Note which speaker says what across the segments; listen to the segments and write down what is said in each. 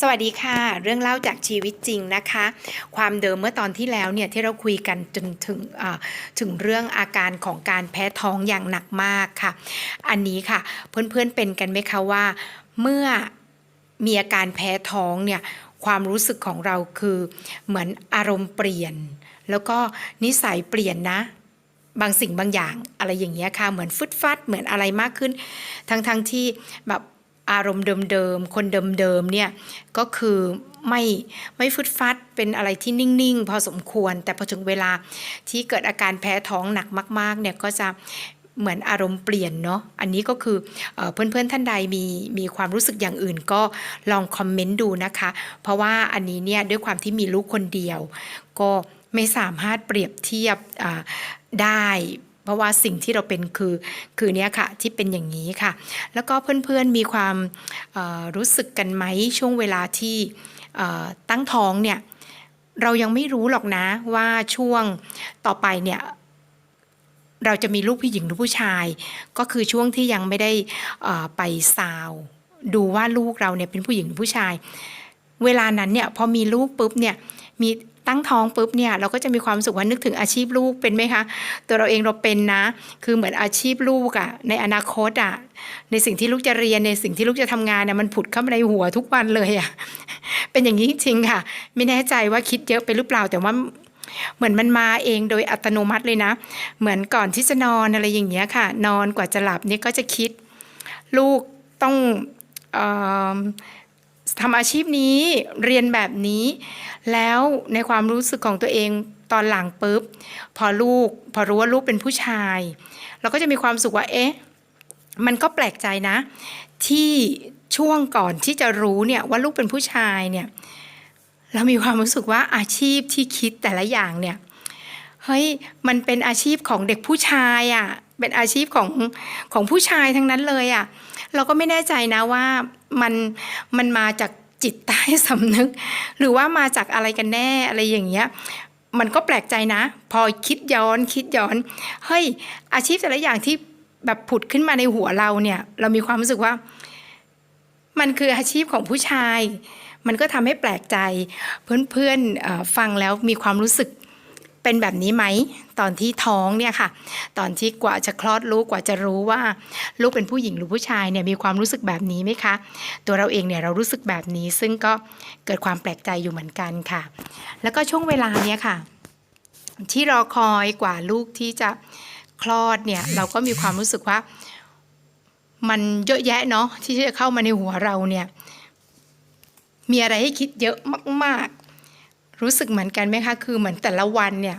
Speaker 1: สวัสดีค่ะ เรื่องเล่าจากชีวิตจริงนะคะ ความเดิมเมื่อตอนที่แล้วเนี่ยที่เราคุยกันจนถึงถึงเรื่องอาการของการแพ้ท้องอย่างหนักมากค่ะ อันนี้ค่ะ เพื่อนๆเป็นกันไหมคะว่า เมื่อมีอาการแพ้ท้องเนี่ยความรู้สึกของเราคือเหมือนอารมณ์เปลี่ยน แล้วก็นิสัยเปลี่ยนนะบางสิ่งบางอย่างอะไรอย่างเงี้ยค่ะเหมือนฟึดฟัดเหมือนอะไรมากขึ้น ทั้งๆทที่แบบ อารมณ์เดิมๆ คนเดิมๆ เนี่ยก็คือไม่ไม่ฟึดฟัดเป็นอะไรที่นิ่งๆ พอสมควร แต่พอถึงเวลาที่เกิดอาการแพ้ท้องหนักมากๆ เนี่ยก็จะเหมือนอารมณ์เปลี่ยนเนาะ อันนี้ก็คือเอเพื่อนๆท่านใดมีมีความรู้สึกอย่างอื่นก็ลองคอมเมนต์ดูนะคะ เพราะว่าอันนี้เนี่ยด้วยความที่มีลูกคนเดียว ก็ไม่สามารถเปรียบเทียบได้ เพราะว่าสิ่งที่เราเป็นคือคือเนี้ยค่ะที่เป็นอย่างนี้ค่ะ แล้วก็เพื่อนๆมีความรู้สึกกันไหมช่วงเวลาที่ตั้งท้องเนี่ยเรายังไม่รู้หรอกนะว่าช่วงต่อไปเนี่ยเราจะมีลูกผู้หญิงหรือผู้ชาย ก็คือช่วงที่ยังไม่ได้ไปซาวดูว่าลูกเราเนี่ยเป็นผู้หญิงหรือผู้ชาย เวลานั้นเนี่ยพอมีลูกปุ๊บเนี่ยมี ตั้งท้องปุ๊บเนี่ยเราก็จะมีความสุขว่านึกถึงอาชีพลูกเป็นไหมคะ ตัวเราเองเราเป็นนะ คือเหมือนอาชีพลูกอะในอนาคตอะในสิ่งที่ลูกจะเรียนในสิ่งที่ลูกจะทำงานเนี่ยมันผุดเข้ามาในหัวทุกวันเลยอะเป็นอย่างนี้จริงค่ะ ไม่แน่ใจว่าคิดเยอะไปหรือเปล่าแต่ว่าเหมือนมันมาเองโดยอัตโนมัติเลยนะ เหมือนก่อนที่จะนอนอะไรอย่างเงี้ยค่ะ นอนกว่าจะหลับเนี่ยก็จะคิด ลูกต้องเทำอาชีพนี้เรียนแบบนี้ แล้วในความรู้สึกของตัวเองตอนหลังปุ๊บ พอลูก พอรู้ว่าลูกเป็นผู้ชาย เราก็จะมีความสุขว่าเอ๊ะมันก็แปลกใจนะ ที่ช่วงก่อนที่จะรู้เนี่ยว่าลูกเป็นผู้ชายเนี่ยเรามีความรู้สึกว่าอาชีพที่คิดแต่ละอย่างเนี่ยเฮ้ยมันเป็นอาชีพของเด็กผู้ชายอะ่ะเป็นอาชีพของของผู้ชายทั้งนั้นเลยอะ่ะ เราก็ไม่แน่ใจนะว่ามันมันมาจากจิตใต้สำนึก หรือว่ามาจากอะไรกันแน่อะไรอย่างเงี้ยมันก็แปลกใจนะ พอคิดย้อนคิดย้อนเฮ้ยอาชีพแต่ละอย่างที่แบบผุดขึ้นมาในหัวเราเนี่ย เรามีความรู้สึกว่า มันคืออาชีพของผู้ชาย มันก็ทำให้แปลกใจ เพื่อนๆฟังแล้วมีความรู้สึก เป็นแบบนี้ไหมตอนที่ท้องเนี่ยค่ะ ตอนที่กว่าจะคลอดลูกกว่าจะรู้ว่า ลูกเป็นผู้หญิงหรือผู้ชายเนี่ยมีความรู้สึกแบบนี้ไหมคะ ตัวเราเองเนี่ยเรารู้สึกแบบนี้ซึ่งก็เกิดความแปลกใจอยู่เหมือนกันค่ะ แล้วก็ช่วงเวลาเนี้ยค่ะ ที่รอคอยกว่าลูกที่จะคลอดเนี่ยเราก็มีความรู้สึกว่า มันเยอะแยะเนาะที่จะเข้ามาในหัวเราเนี่ยมีอะไรให้คิดเยอะมาก รู้สึกเหมือนกันไหมคะคือเหมือนแต่ละวันเนี่ย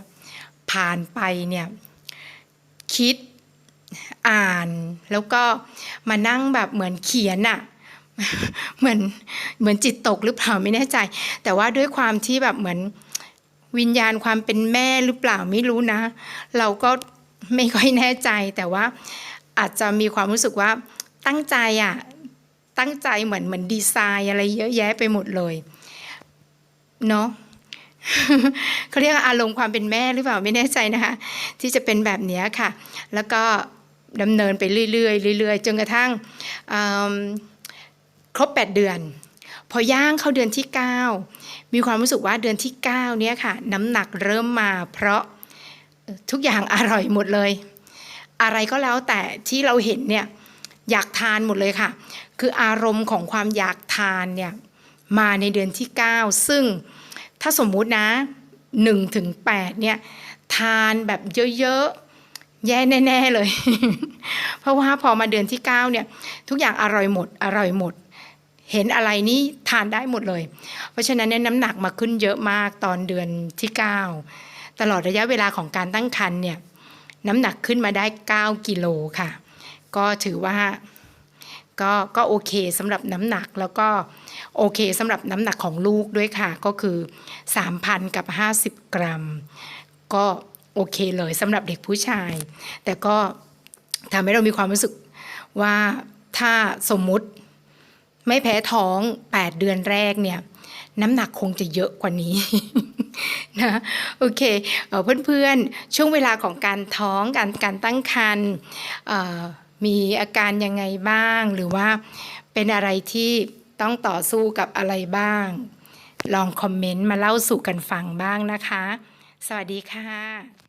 Speaker 1: ผ่านไปเนี่ยคิดอ่านแล้วก็มานั่งแบบเหมือนเขียนอะเหมือนเหมือนจิตตกหรือเปล่าไม่แน่ใจ แต่ว่าด้วยความที่แบบเหมือนวิญญาณความเป็นแม่หรือเปล่าไม่รู้นะ เราก็ไม่ค่อยแน่ใจ แต่ว่าอาจจะมีความรู้สึกว่าตั้งใจอะตั้งใจเหมือนเหมือนดีไซน์อะไรเยอะแยะไปหมดเลยเนาะ เขาเรียกอารมณ์ความเป็นแม่หรือเปล่าไม่แน่ใจนะคะ ที่จะเป็นแบบนี้ค่ะ แล้วก็ดำเนินไปเรื่อยๆเรื่อยๆจนกระทั่งครบ 8 เดือน พอย่างเข้าเดือนที่ 9 มีความรู้สึกว่าเดือนที่ 9 เนี่ยค่ะ น้ำหนักเริ่มมาเพราะทุกอย่างอร่อยหมดเลย อะไรก็แล้วแต่ที่เราเห็นเนี่ยอยากทานหมดเลยค่ะ คืออารมณ์ของความอยากทานเนี่ยมาในเดือนที่ 9 ซึ่ง ถ้าสมมุตินะ1ถึง8เนี่ยทานแบบเยอะๆ แย่แน่ๆเลย เพราะว่าพอมาเดือนที่ 9 เนี่ย ทุกอย่างอร่อยหมด อร่อยหมด เห็นอะไรนี่ทานได้หมดเลย เพราะฉะนั้นเนี่ยน้ำหนักมาขึ้นเยอะมากตอนเดือนที่ 9 ตลอดระยะเวลาของการตั้งครรภ์เนี่ยน้ำหนักขึ้นมาได้ 9 กิโลค่ะ ก็ถือว่า ก็ก็โอเคสำหรับน้ำหนักแล้วก็โอเคสำหรับน้ำหนักของลูกด้วยค่ะ ก็คือ 3,000 กับ 50 กรัม ก็โอเคเลยสำหรับเด็กผู้ชาย แต่ก็ทำให้เรามีความรู้สึกว่าถ้าสมมุติไม่แพ้ท้อง 8 เดือนแรกเนี่ยน้ำหนักคงจะเยอะกว่านี้นะโอเคเอเพื่อนๆ ช่วงเวลาของการท้องการการตั้งครรภ์ มีอาการยังไงบ้าง หรือว่าเป็นอะไรที่ต้องต่อสู้กับอะไรบ้าง ลองคอมเมนต์มาเล่าสู่กันฟังบ้างนะคะ สวัสดีค่ะ